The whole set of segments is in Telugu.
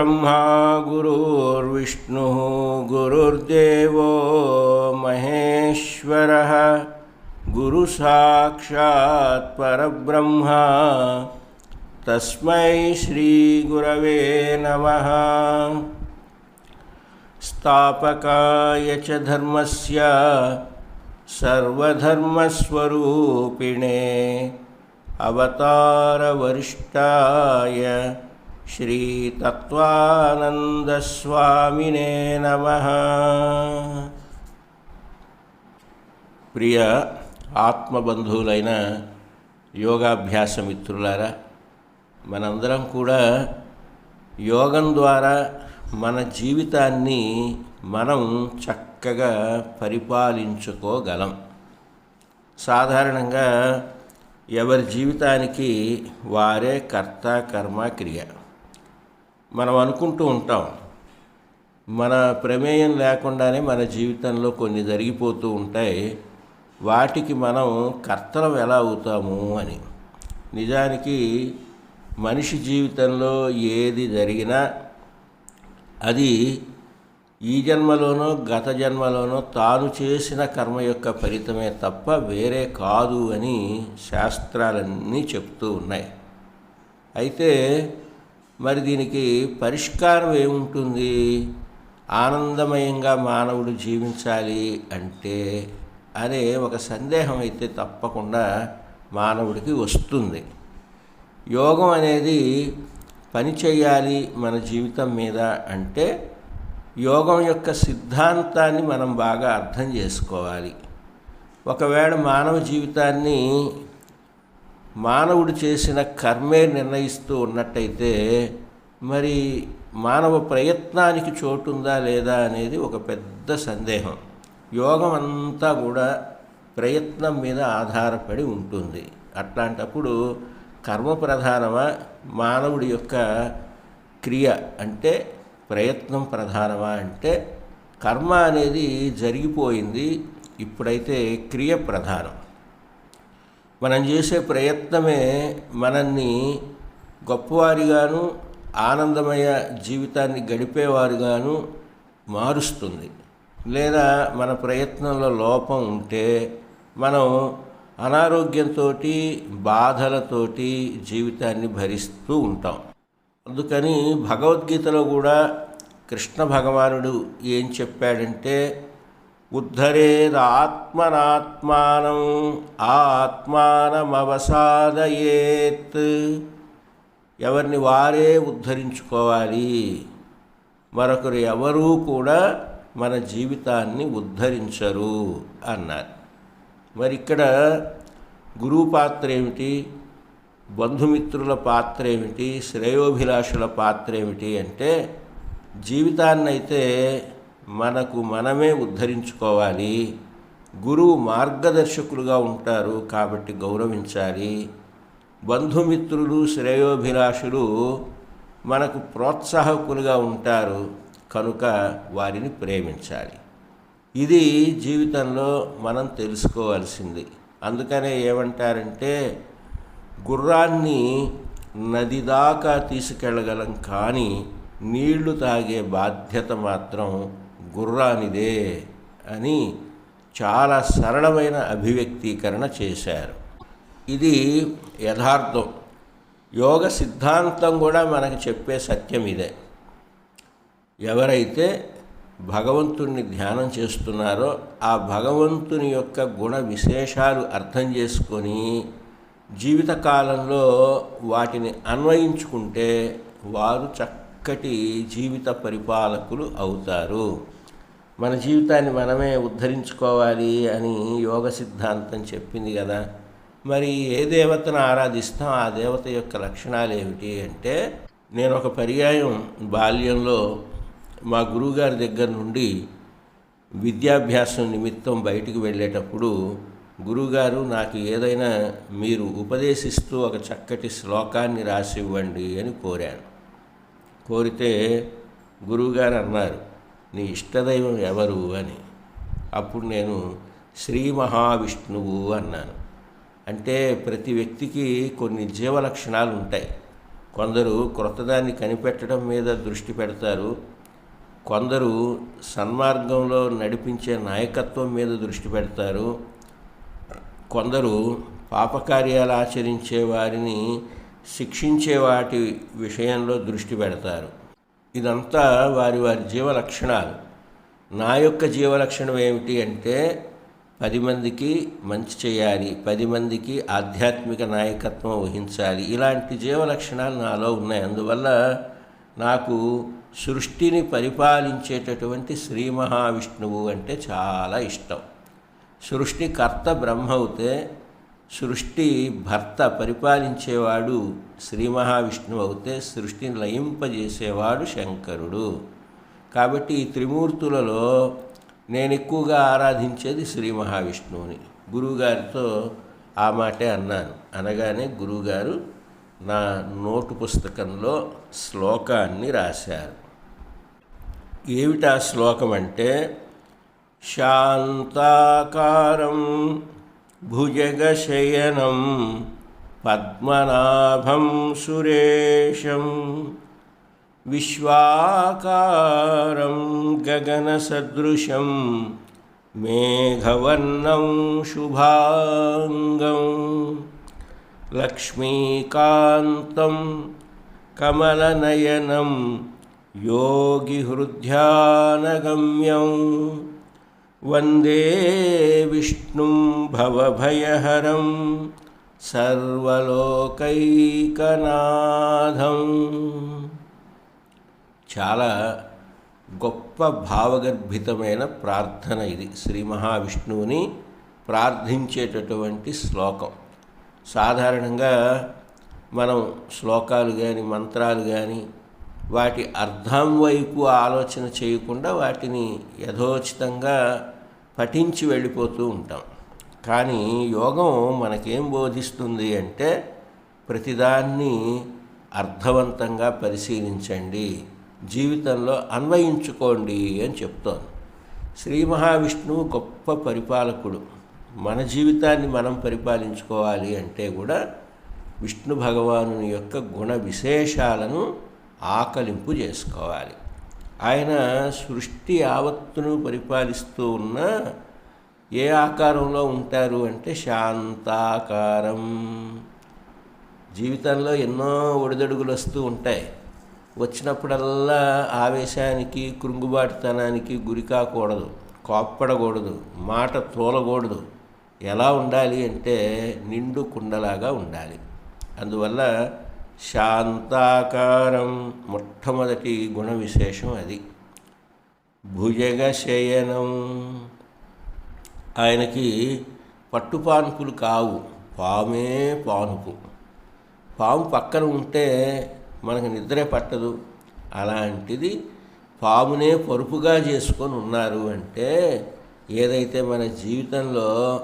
गुरुर्ब्रह्मा गुरुर्विष्णुः गुरुर्देवो महेश्वरः। गुरुसाक्षात् परब्रह्मा। तस्मै श्रीगुरवे नमः। स्थापकाय च धर्मस्य सर्वधर्मस्वरूपिणे अवतारवरिष्ठाय శ్రీతత్వానందస్వామినే నమ ప్రియ ఆత్మబంధువులైన యోగాభ్యాస మిత్రులారా మనందరం కూడా యోగం ద్వారా మన జీవితాన్ని మనం చక్కగా పరిపాలించుకోగలం. సాధారణంగా ఎవరి జీవితానికి వారే కర్త కర్మ క్రియ. మనం అనుకుంటూ ఉంటాం. మన ప్రమేయం లేకుండానే మన జీవితంలో కొన్ని జరిగిపోతూ ఉంటాయి. వాటికి మనం కర్తలం ఎలా అవుతాము అని. నిజానికి మనిషి జీవితంలో ఏది జరిగినా అది ఈ జన్మలోనో గత జన్మలోనో తాను చేసిన కర్మ యొక్క ఫలితమే తప్ప వేరే కాదు అని శాస్త్రాలన్నీ చెప్తూ ఉన్నాయి. అయితే మరి దీనికి పరిష్కారం ఏముంటుంది? ఆనందమయంగా మానవుడు జీవించాలి అంటే అనే ఒక సందేహం అయితే తప్పకుండా మానవుడికి వస్తుంది. యోగం అనేది పని చేయాలి మన జీవితం మీద అంటే యోగం యొక్క సిద్ధాంతాన్ని మనం బాగా అర్థం చేసుకోవాలి. ఒకవేళ మానవ జీవితాన్ని మానవుడు చేసిన కర్మే నిర్ణయిస్తూ ఉన్నట్టయితే మరి మానవ ప్రయత్నానికి చోటుందా లేదా అనేది ఒక పెద్ద సందేహం. యోగం అంతా కూడా ప్రయత్నం మీద ఆధారపడి ఉంటుంది. అట్లాంటప్పుడు కర్మ ప్రధానమా? మానవుడి యొక్క క్రియ అంటే ప్రయత్నం ప్రధానమా అంటే కర్మ అనేది జరిగిపోయింది. ఇప్పుడైతే క్రియ ప్రధానం. మనం చేసే ప్రయత్నమే మనల్ని గొప్పవారిగాను ఆనందమయ జీవితాన్ని గడిపేవారుగాను మారుస్తుంది. లేదా మన ప్రయత్నంలో లోపం ఉంటే మనం అనారోగ్యంతో బాధలతోటి జీవితాన్ని భరిస్తూ ఉంటాం. అందుకని భగవద్గీతలో కూడా కృష్ణ భగవానుడు ఏం చెప్పాడంటే ఉద్ధరేదాత్మనాత్మానం ఆత్మానమవసాదయేత్. ఎవరిని వారే ఉద్ధరించుకోవాలి. మరొకరు ఎవరూ కూడా మన జీవితాన్ని ఉద్ధరించరు అన్నారు. మరి ఇక్కడ గురువు పాత్ర ఏమిటి? బంధుమిత్రుల పాత్ర ఏమిటి? శ్రేయోభిలాషుల పాత్ర ఏమిటి? అంటే జీవితాన్నైతే మనకు మనమే ఉద్ధరించుకోవాలి. గురువు మార్గదర్శకులుగా ఉంటారు కాబట్టి గౌరవించాలి. బంధుమిత్రులు శ్రేయోభిలాషులు మనకు ప్రోత్సాహకులుగా ఉంటారు కనుక వారిని ప్రేమించాలి. ఇది జీవితంలో మనం తెలుసుకోవాల్సింది. అందుకనే ఏమంటారంటే గుర్రాన్ని నది దాకా తీసుకెళ్ళగలం కానీ నీళ్ళు తాగే బాధ్యత మాత్రం గుర్రానిదే అని చాలా సరళమైన అభివ్యక్తీకరణ చేశారు. ఇది యథార్థం. యోగ సిద్ధాంతం కూడా మనకు చెప్పే సత్యం ఇదే. ఎవరైతే భగవంతుణ్ణి ధ్యానం చేస్తున్నారో ఆ భగవంతుని యొక్క గుణ విశేషాలు అర్థం చేసుకొని జీవితకాలంలో వాటిని అన్వయించుకుంటే వారు చక్కటి జీవిత పరిపాలకులు అవుతారు. మన జీవితాన్ని మనమే ఉద్ధరించుకోవాలి అని యోగ సిద్ధాంతం చెప్పింది కదా. మరి ఏ దేవతను ఆరాధిస్తాం? ఆ దేవత యొక్క లక్షణాలు ఏమిటి అంటే నేను ఒక పర్యాయం బాల్యంలో మా గురువుగారి దగ్గర నుండి విద్యాభ్యాసం నిమిత్తం బయటికి వెళ్ళేటప్పుడు గురువుగారు నాకు ఏదైనా మీరు ఉపదేశిస్తూ ఒక చక్కటి శ్లోకాన్ని రాసి ఇవ్వండి అని కోరాను. కోరితే గురువుగారు అన్నారు నీ ఇష్టదైవం ఎవరు అని. అప్పుడు నేను శ్రీ మహావిష్ణువు అన్నాను. అంటే ప్రతి వ్యక్తికి కొన్ని జీవ లక్షణాలు ఉంటాయి. కొందరు క్రొత్తదాన్ని కనిపెట్టడం మీద దృష్టి పెడతారు. కొందరు సన్మార్గంలో నడిపించే నాయకత్వం మీద దృష్టి పెడతారు. కొందరు పాపకార్యాలు ఆచరించే వారిని శిక్షించే వాటి విషయంలో దృష్టి పెడతారు. ఇదంతా వారి వారి జీవ లక్షణాలు నా యొక్క జీవ లక్షణం ఏమిటి అంటే పది మందికి మంచి చేయాలి పది మందికి ఆధ్యాత్మిక నాయకత్వం వహించాలి. ఇలాంటి జీవ లక్షణాలు నాలో ఉన్నాయి. అందువల్ల నాకు సృష్టిని పరిపాలించేటటువంటి శ్రీ మహావిష్ణువు అంటే చాలా ఇష్టం. సృష్టికర్త బ్రహ్మ అవుతే సృష్టి భర్త పరిపాలించేవాడు శ్రీ మహావిష్ణువు అవుతే సృష్టిని లయింపజేసేవాడు శంకరుడు. కాబట్టి ఈ త్రిమూర్తులలో నేను ఎక్కువగా ఆరాధించేది శ్రీ మహావిష్ణువుని. గురువుగారితో ఆ మాటే అన్నాను. అనగానే గురువుగారు నా నోటు పుస్తకంలో శ్లోకాన్ని రాశారు. ఏమిటా శ్లోకం అంటే శాంతాకారం भुजगशयनं पद्मनाभं सुरेशं विश्वाकारं गगनसदृशं मेघवर्णं शुभाङ्गं लक्ष्मीकान्तं कमलनयनं योगिहृध्यानगम्यम् वन्दे विष्णुं भवभयहरं సర్వలోకైకనాథం చాలా గొప్ప భావగర్భితమైన ప్రార్థన ఇది శ్రీ మహావిష్ణువుని ప్రార్థించేటటువంటి శ్లోకం సాధారణంగా మనం శ్లోకాలు కానీ మంత్రాలు కానీ వాటి అర్థం వైపు ఆలోచన చేయకుండా వాటిని యథోచితంగా పఠించి వెళ్ళిపోతూ ఉంటాం. కానీ యోగం మనకేం బోధిస్తుంది అంటే ప్రతిదాన్ని అర్థవంతంగా పరిశీలించండి. జీవితంలో అన్వయించుకోండి అని చెప్తోంది. శ్రీ మహావిష్ణువు గొప్ప పరిపాలకుడు. మన జీవితాన్ని మనం పరిపాలించుకోవాలి అంటే కూడా విష్ణు భగవాను యొక్క గుణ విశేషాలను ఆకలింపు చేసుకోవాలి. ఆయన సృష్టి యావత్తును పరిపాలిస్తూ ఉన్న ఏ ఆకారంలో ఉంటారు అంటే శాంతాకారం. జీవితంలో ఎన్నో ఒడిదడుగులు వస్తూ ఉంటాయి. వచ్చినప్పుడల్లా ఆవేశానికి కృంగుబాటుతనానికి గురి కాకూడదు కోప్పడకూడదు మాట తోలకూడదు. ఎలా ఉండాలి అంటే నిండు కుండలాగా ఉండాలి. అందువల్ల శాంతాకారం మొట్టమొదటి గుణ విశేషం అది. భుజగ శయనం. ఆయనకి పట్టుపానుపులు కావు పామే పానుపు. పాము పక్కన ఉంటే మనకు నిద్రే పట్టదు. అలాంటిది పామునే పరుపుగా చేసుకొని ఉన్నారు అంటే ఏదైతే మన జీవితంలో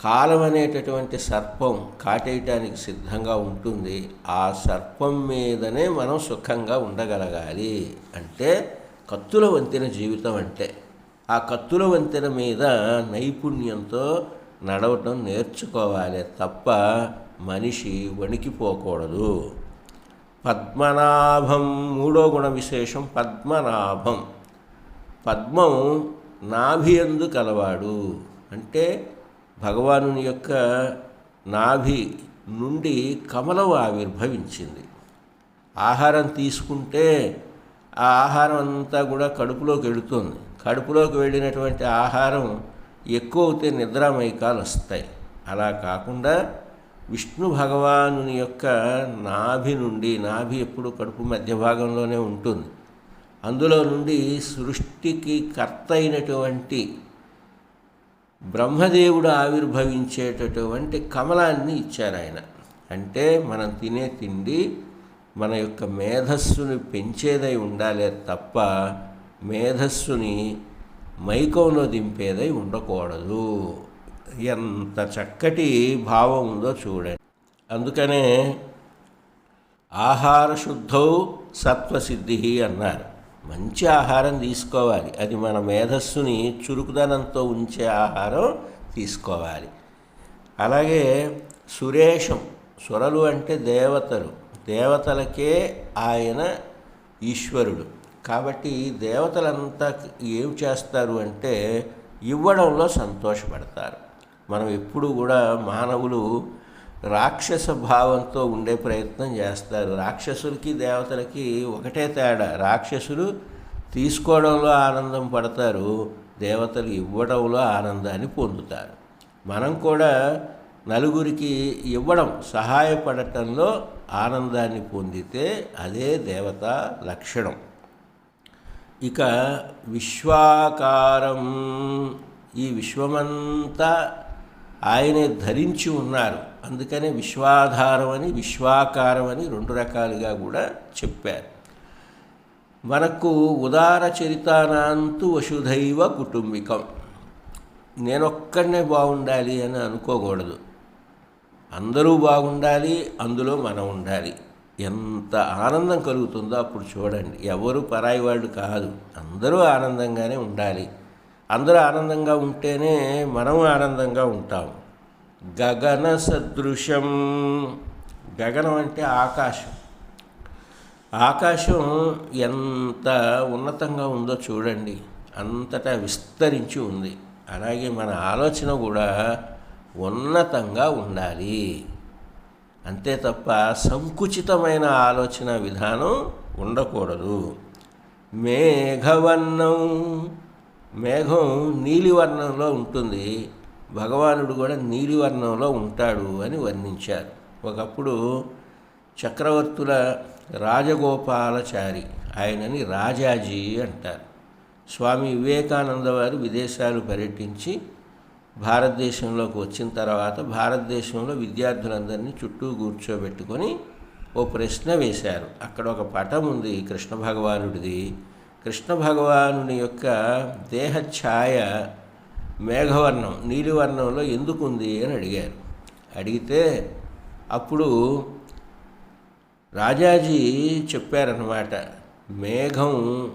కాలం అనేటటువంటి సర్పం కాటేయటానికి సిద్ధంగా ఉంటుంది. ఆ సర్పం మీదనే మనం సుఖంగా ఉండగలగాలి. అంటే కత్తుల వంతెన జీవితం అంటే ఆ కత్తుల వంతెన మీద నైపుణ్యంతో నడవటం నేర్చుకోవాలి తప్ప మనిషి వణికిపోకూడదు. పద్మనాభం మూడో గుణ విశేషం పద్మనాభం. పద్మం నాభియందు కలవాడు. అంటే భగవాను యొక్క నాభి నుండి కమలం ఆవిర్భవించింది. ఆహారం తీసుకుంటే ఆ ఆహారం అంతా కూడా కడుపులోకి వెళుతుంది. కడుపులోకి వెళ్ళినటువంటి ఆహారం ఎక్కువ అయితే నిద్రామైకాలు వస్తాయి అలా కాకుండా విష్ణు భగవానుని యొక్క నాభి నుండి నాభి ఎప్పుడు కడుపు మధ్య భాగంలోనే ఉంటుంది. అందులో నుండి సృష్టికి కర్త అయినటువంటి బ్రహ్మదేవుడు ఆవిర్భవించేటటువంటి కమలాన్ని ఇచ్చారు ఆయన. అంటే మనం తినే తిండి మన యొక్క మేధస్సుని పెంచేదై ఉండాలే తప్ప మేధస్సుని మైకంలో దింపేదై ఉండకూడదు. ఎంత చక్కటి భావం ఉందో చూడండి. అందుకనే ఆహార శుద్ధౌ సత్వసిద్ధి అన్నారు. మంచి ఆహారం తీసుకోవాలి. అది మన మేధస్సుని చురుకుదనంతో ఉంచే ఆహారం తీసుకోవాలి. అలాగే సురేషం సురలు అంటే దేవతలు. దేవతలకే ఆయన ఈశ్వరుడు. కాబట్టి దేవతలంతా ఏం చేస్తారు అంటే ఇవ్వడంలో సంతోషపడతారు. మనం ఎప్పుడు కూడా మానవులు రాక్షస భావంతో ఉండే ప్రయత్నం చేస్తారు. రాక్షసులకి దేవతలకి ఒకటే తేడా. రాక్షసులు తీసుకోవడంలో ఆనందం పడతారు దేవతలు ఇవ్వడంలో ఆనందాన్ని పొందుతారు. మనం కూడా నలుగురికి ఇవ్వడం సహాయపడటంలో ఆనందాన్ని పొందితే అదే దేవత లక్షణం. ఇక విశ్వాకారం. ఈ విశ్వమంతా ఆయనే ధరించి ఉన్నారు. అందుకనే విశ్వాధారం అని విశ్వాకారం అని రెండు రకాలుగా కూడా చెప్పారు. మనకు ఉదార చరితానాంతు వసుధైవ కుటుంబికం. నేనొక్కడనే బాగుండాలి అని అనుకోకూడదు. అందరూ బాగుండాలి అందులో మనం ఉండాలి. ఎంత ఆనందం కలుగుతుందో అప్పుడు చూడండి. ఎవరు పరాయి వాళ్ళు కాదు. అందరూ ఆనందంగానే ఉండాలి. అందరూ ఆనందంగా ఉంటేనే మనం ఆనందంగా ఉంటాం గగన సదృశం గగనం అంటే ఆకాశం. ఆకాశం ఎంత ఉన్నతంగా ఉందో చూడండి అంతటా విస్తరించి ఉంది. అలాగే మన ఆలోచన కూడా ఉన్నతంగా ఉండాలి. అంతే తప్ప సంకుచితమైన ఆలోచన విధానం ఉండకూడదు. మేఘవర్ణం మేఘం నీలివర్ణంలో ఉంటుంది. భగవానుడు కూడా నీలివర్ణంలో ఉంటాడు అని వర్ణించారు. ఒకప్పుడు చక్రవర్తుల రాజగోపాలచారి ఆయనని రాజాజీ అంటారు. స్వామి వివేకానంద వారు విదేశాలు పర్యటించి భారతదేశంలోకి వచ్చిన తర్వాత భారతదేశంలో విద్యార్థులందరినీ చుట్టూ కూర్చోబెట్టుకొని ఓ ప్రశ్న వేశారు. అక్కడ ఒక పటం ఉంది కృష్ణ భగవానుడిది. కృష్ణ భగవానుని యొక్క దేహ ఛాయ మేఘవర్ణం నీలివర్ణంలో ఎందుకు ఉంది అని అడిగారు. అడిగితే అప్పుడు రాజాజీ చెప్పారన్నమాట మేఘం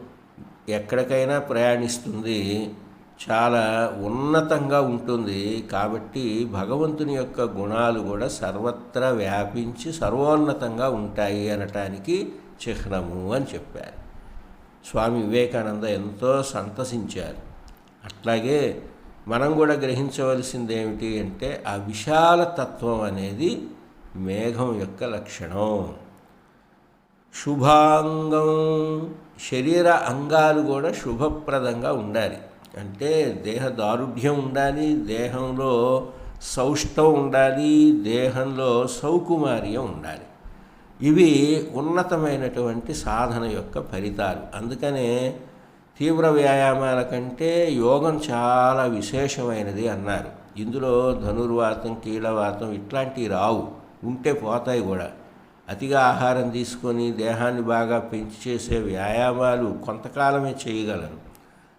ఎక్కడికైనా ప్రయాణిస్తుంది చాలా ఉన్నతంగా ఉంటుంది కాబట్టి భగవంతుని యొక్క గుణాలు కూడా సర్వత్రా వ్యాపించి సర్వోన్నతంగా ఉంటాయి అనటానికి చిహ్నము అని చెప్పారు. స్వామి వివేకానంద ఎంతో సంతసించారు. అట్లాగే మనం కూడా గ్రహించవలసింది ఏమిటి అంటే ఆ విశాల తత్వం అనేది మేఘం యొక్క లక్షణం. శుభాంగం శరీర అంగాలు కూడా శుభప్రదంగా ఉండాలి. అంటే దేహ దారుఢ్యం ఉండాలి దేహంలో సౌష్టం ఉండాలి దేహంలో సౌకుమార్యం ఉండాలి. ఇవి ఉన్నతమైనటువంటి సాధన యొక్క ఫలితాలు. అందుకనే తీవ్ర వ్యాయామాల కంటే యోగం చాలా విశేషమైనది అన్నారు. ఇందులో ధనుర్వాతం కీలవాతం ఇట్లాంటివి రావు ఉంటే పోతాయి కూడా. అతిగా ఆహారం తీసుకొని దేహాన్ని బాగా పెంచి చేసే వ్యాయామాలు కొంతకాలమే చేయగలరు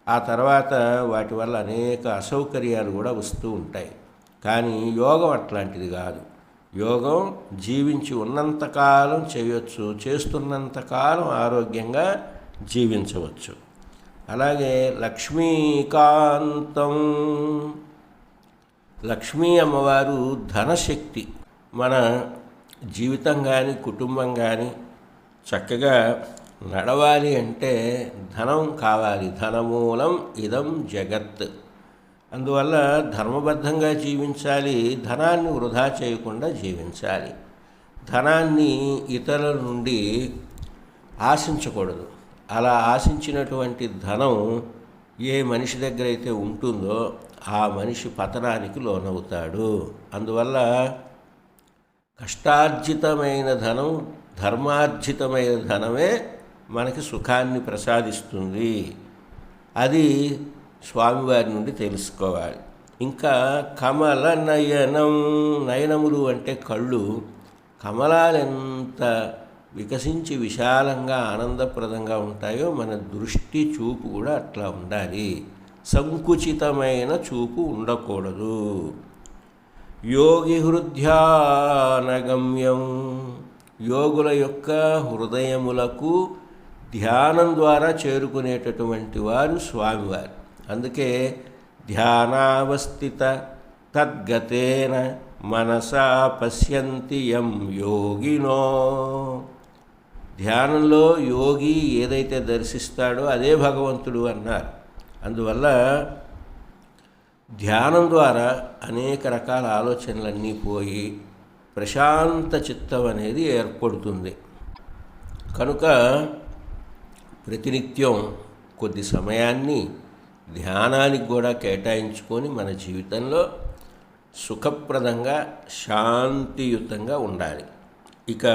ఆ తర్వాత వాటి వల్ల అనేక అసౌకర్యాలు కూడా వస్తూ ఉంటాయి. కానీ యోగం అట్లాంటిది కాదు. యోగం జీవించి ఉన్నంతకాలం చేయొచ్చు చేస్తున్నంతకాలం ఆరోగ్యంగా జీవించవచ్చు. అలాగే లక్ష్మీకాంతం. లక్ష్మీ అమ్మవారు ధనశక్తి. మన జీవితం కానీ కుటుంబం కానీ చక్కగా నడవాలి అంటే ధనం కావాలి. ధనమూలం ఇదం జగత్. అందువల్ల ధర్మబద్ధంగా జీవించాలి ధనాన్ని వృధా చేయకుండా జీవించాలి. ధనాన్ని ఇతరుల నుండి ఆశించకూడదు. అలా ఆశించినటువంటి ధనం ఏ మనిషి దగ్గర అయితే ఉంటుందో ఆ మనిషి పతనానికి లోనవుతాడు. అందువల్ల కష్టార్జితమైన ధనం ధర్మార్జితమైన ధనమే మనకి సుఖాన్ని ప్రసాదిస్తుంది. అది స్వామివారి నుండి తెలుసుకోవాలి. ఇంకా కమల నయనం నయనములు అంటే కళ్ళు. కమలాలు ఎంత వికసించి విశాలంగా ఆనందప్రదంగా ఉంటాయో మన దృష్టి చూపు కూడా అట్లా ఉండాలి. సంకుచితమైన చూపు ఉండకూడదు. యోగి హృద్యానగమ్యం. యోగుల యొక్క హృదయములకు ధ్యానం ద్వారా చేరుకునేటటువంటి వారు స్వామివారు. అందుకే ధ్యానావస్థిత తద్గతేన మనసా పశ్యంతి యం యోగినో. ధ్యానంలో యోగి ఏదైతే దర్శిస్తాడో అదే భగవంతుడు అన్నారు. అందువల్ల ధ్యానం ద్వారా అనేక రకాల ఆలోచనలన్నీ పోయి ప్రశాంత చిత్తం అనేది ఏర్పడుతుంది. కనుక ప్రతినిత్యం కొద్ది సమయాన్ని ధ్యానానికి కూడా కేటాయించుకొని మన జీవితంలో సుఖప్రదంగా శాంతియుతంగా ఉండాలి. ఇక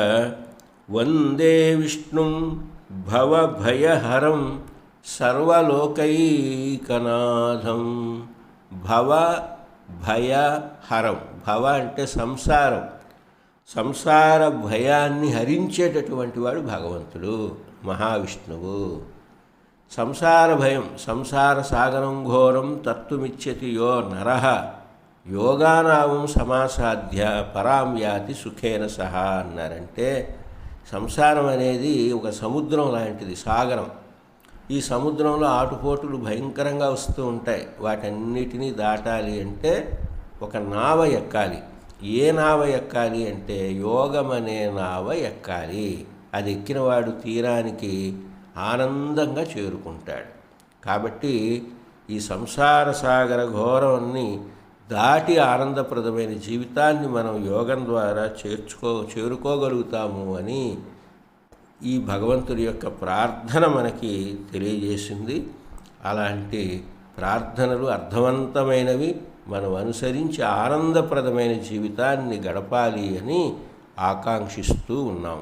వందే విష్ణుం భవభయహరం సర్వలోకైకనాథం. భవ భయహరం భవ అంటే సంసారం. సంసార భయాన్ని హరించేటటువంటి వాడు భగవంతుడు మహావిష్ణువు. సంసార భయం సంసార సాగరం ఘోరం తత్తుమిచ్చతి యో నర. యోగానామం సమాసాధ్య పరాం యాతి సుఖేన సహా అన్నారంటే సంసారం అనేది ఒక సముద్రం లాంటిది సాగరం. ఈ సముద్రంలో ఆటుపోటులు భయంకరంగా వస్తూ ఉంటాయి. వాటన్నిటినీ దాటాలి అంటే ఒక నావ ఎక్కాలి. ఏ నావ ఎక్కాలి అంటే యోగం అనే నావ ఎక్కాలి. అది ఎక్కినవాడు తీరానికి ఆనందంగా చేరుకుంటాడు. కాబట్టి ఈ సంసార సాగర ఘోరాన్ని దాటి ఆనందప్రదమైన జీవితాన్ని మనం యోగం ద్వారా చేర్చుకో చేరుకోగలుగుతాము అని ఈ భగవంతుడి యొక్క ప్రార్థన మనకి తెలియజేసింది. అలాంటి ప్రార్థనలు అర్థవంతమైనవి మనం అనుసరించి ఆనందప్రదమైన జీవితాన్ని గడపాలి అని ఆకాంక్షిస్తూ ఉన్నాం.